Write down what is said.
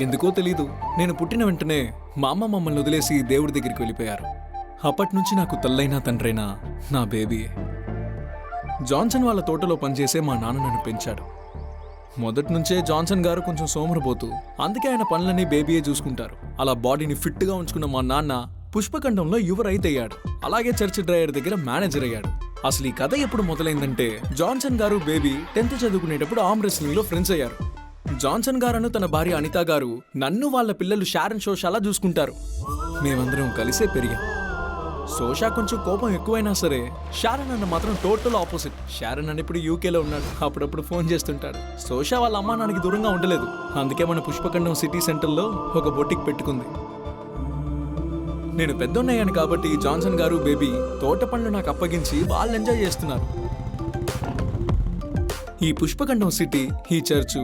ఎందుకో తెలీదు. నేను పుట్టిన వెంటనే మా అమ్మ మమ్మల్ని వదిలేసి దేవుడి దగ్గరికి వెళ్ళిపోయారు. అప్పటి నుంచి నాకు తల్లైనా తండ్రైనా నా బేబీ. జాన్సన్ వాళ్ళ తోటలో పనిచేసే మా నాన్న నన్ను పెంచాడు. మొదటి నుంచే జాన్సన్ గారు కొంచెం సోమరపోతూ అందుకే ఆయన పనులన్నీ బేబీయే చూసుకుంటారు. అలా బాడీని ఫిట్గా ఉంచుకున్న మా నాన్న పుష్పఖండంలో యువ రైతు అయ్యాడు అలాగే చర్చ్ డ్రైవర్ దగ్గర మేనేజర్ అయ్యాడు. అసలు ఈ కథ ఎప్పుడు మొదలైందంటే జాన్సన్ గారు బేబీ టెన్త్ చదువుకునేటప్పుడు ఆమ్ రెస్లింగ్లో ఫ్రెండ్స్ అయ్యారు. జాన్సన్ గారను తన భార్య అనిత గారు నన్ను వాళ్ళ పిల్లలు షారన్ షోషాలా చూసుకుంటారు. మేమందరం కలిసే పెరిగాం. సోషా కొంచెం కోపం ఎక్కువైనా సరే షారన్ అన్న మాత్రం టోటల్ ఆపోజిట్. షారన్ అని ఇప్పుడు యూకేలో ఉన్నాడు అప్పుడప్పుడు ఫోన్ చేస్తుంటాడు. సోషా వాళ్ళ అమ్మా నాన్నకి దూరంగా ఉండలేదు. అందుకే మన పుష్పఖండం సిటీ సెంటర్లో ఒక బొటిక్ పెట్టుకుంది. నేను పెద్దోన్నయ్యాను కాబట్టి జాన్సన్ గారు బేబీ తోట పనులు నాకు అప్పగించి వాళ్ళు ఎంజాయ్ చేస్తున్నారు. ఈ పుష్పఖండం సిటీ ఈ చర్చు